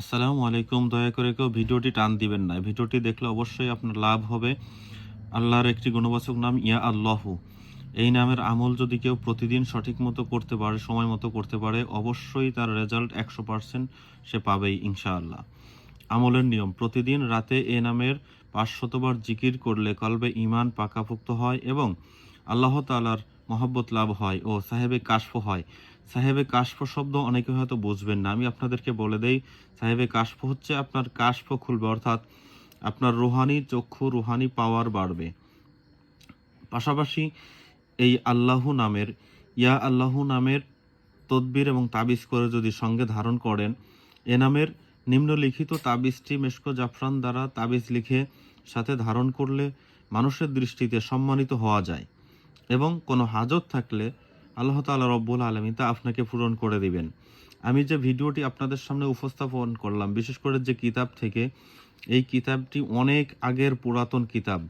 আসসালামু আলাইকুম, দয়া করে কেউ ভিডিওটি টান দিবেন না। ভিডিওটি দেখলে অবশ্যই আপনার লাভ হবে। আল্লাহর একটি গুণবাচক নাম, ইয়া আল্লাহু। এই নামের আমল যদি কেউ প্রতিদিন সঠিক মতো করতে পারে, সময় মতো করতে পারে, অবশ্যই তার রেজাল্ট একশো পার্সেন্ট সে পাবেই, ইনশাআল্লাহ। আমলের নিয়ম, প্রতিদিন রাতে এ নামের পাঁচশতবার জিকির করলে কলবে ইমান পাকাপুক্ত হয় এবং আল্লাহ তালার মহব্বত লাভ হয় ও সাহেবে কাশফ হয়। সাহেবে কাশফ শব্দ অনেকে হয়তো বুঝবেন না। আমি আপনাদেরকে বলে দেই, সাহেবে কাশফ হচ্ছে আপনার কাশফ খুলবে, অর্থাৎ আপনার রুহানি, চক্ষু রুহানি পাওয়ার বাড়বে। পাশাপাশি এই আল্লাহু নামের, ইয়া আল্লাহু নামের তদবির এবং তাবিজ করে যদি সঙ্গে ধারণ করেন, এ নামের নিম্নলিখিত তাবিজটি মেশকো জাফরান দ্বারা তাবিজ লিখে সাথে ধারণ করলে মানুষের দৃষ্টিতে সম্মানিত হওয়া যায় এবং কোনো হাজত থাকলে আল্লাহ তাআলা রব্বুল আলমী তা আপনাকে পূরণ করে দিবেন। আমি যে ভিডিওটি আপনাদের সামনে উপস্থাপন করলাম, বিশেষ করে যে কিতাব থেকে, এই কিতাবটি অনেক আগের পুরাতন কিতাব।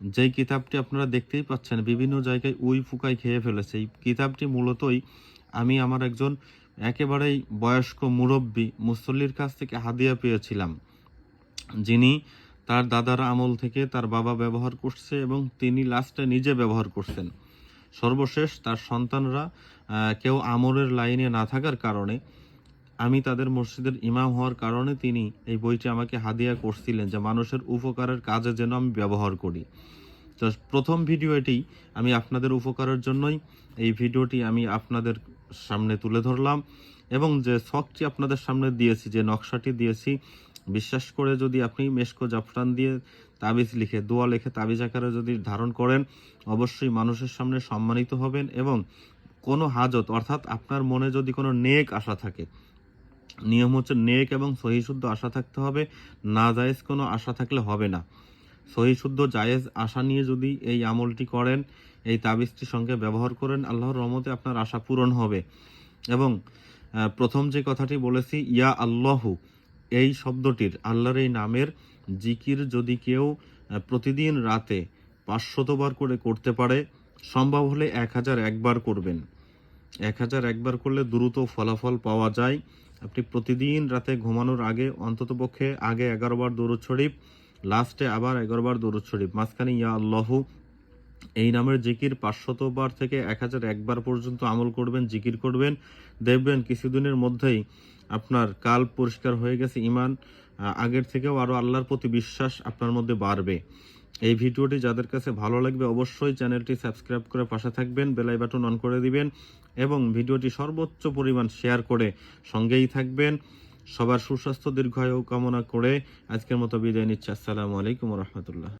যেই কিতাবটি আপনারা দেখতেই পাচ্ছেন, বিভিন্ন জায়গায় উই ফুকাই খেয়ে ফেলেছে। এই কিতাবটি মূলতই আমি আমার একজন একেবারেই বয়স্ক মুরব্বী মুসল্লির কাছ থেকে হাদিয়া পেয়েছিলাম। যিনি তার দাদার আমল থেকে তার বাবা ব্যবহার করছে এবং তিনি লাস্টে নিজে ব্যবহার করছেন। সর্বশেষ তার সন্তানরা কেউ আমরের লাইনে না থাকার কারণে আমি তাদের মসজিদের ইমাম হওয়ার কারণে তিনি এই বইটি আমাকে হাদিয়া করছিলেন যে মানুষের উপকারের কাজে যেন আমি ব্যবহার করি। তো প্রথম ভিডিও এটি আমি আপনাদের উপকারের জন্যই, এই ভিডিওটি আমি আপনাদের সামনে তুলে ধরলাম এবং যে শখটি আপনাদের সামনে দিয়েছি, যে নকশাটি দিয়েছি বিশ্বাস করে যদি আপনি মেশকো জাফরান দিয়ে তাবিজ লিখে, দোয়া লিখে তাবিজ আকারে যদি ধারণ করেন, অবশ্যই মানুষের সামনে সম্মানিত হবেন এবং কোনো হাজত, অর্থাৎ আপনার মনে যদি কোনো নেক আশা থাকে, নিয়ম হচ্ছে নেক এবং সহিশুদ্ধ আশা থাকতে হবে না জায়েজ কোনো আশা থাকলে হবে না। সহিশুদ্ধ জায়েজ আশা নিয়ে যদি এই আমলটি করেন, এই তাবিজটির সঙ্গে ব্যবহার করেন, আল্লাহর রহমতে আপনার আশা পূরণ হবে। এবং প্রথম যে কথাটি বলেছি, ইয়া আল্লাহু এই শব্দটির আল্লাহর এই নামের জিকির যদি কেউ প্রতিদিন রাতে পাঁচশতবার করে করতে পারে, সম্ভব হলে এক হাজার একবার করবেন। এক হাজার একবার করলে দ্রুত ফলাফল পাওয়া যায়। আপনি প্রতিদিন রাতে ঘুমানোর আগে, অন্ততপক্ষে আগে এগারো বার দরুদ শরীফ, লাস্টে আবার এগারো বার দরুদ শরীফ, মাঝখানে ইয়া আল্লাহু এই নামের জিকির পাঁচশতবার থেকে এক হাজার একবার পর্যন্ত আমল করবেন, জিকির করবেন। দেখবেন কিছুদিনের মধ্যেই আপনার কাল পরিষ্কার হয়ে গেছে ইমান আগের থেকেও আরও আল্লাহর প্রতি বিশ্বাস আপনার মধ্যে বাড়বে। এই ভিডিওটি যাদের কাছে ভালো লাগবে অবশ্যই চ্যানেলটি সাবস্ক্রাইব করে পাশে থাকবেন বেলাই বাটন অন করে দিবেন এবং ভিডিওটি সর্বোচ্চ পরিমাণ শেয়ার করে সঙ্গেই থাকবেন। সবার সুস্বাস্থ্য, দীর্ঘায়ু কামনা করে আজকের মতো বিদায় নিচ্ছি। আসসালামু আলাইকুম রহমতুল্লাহ।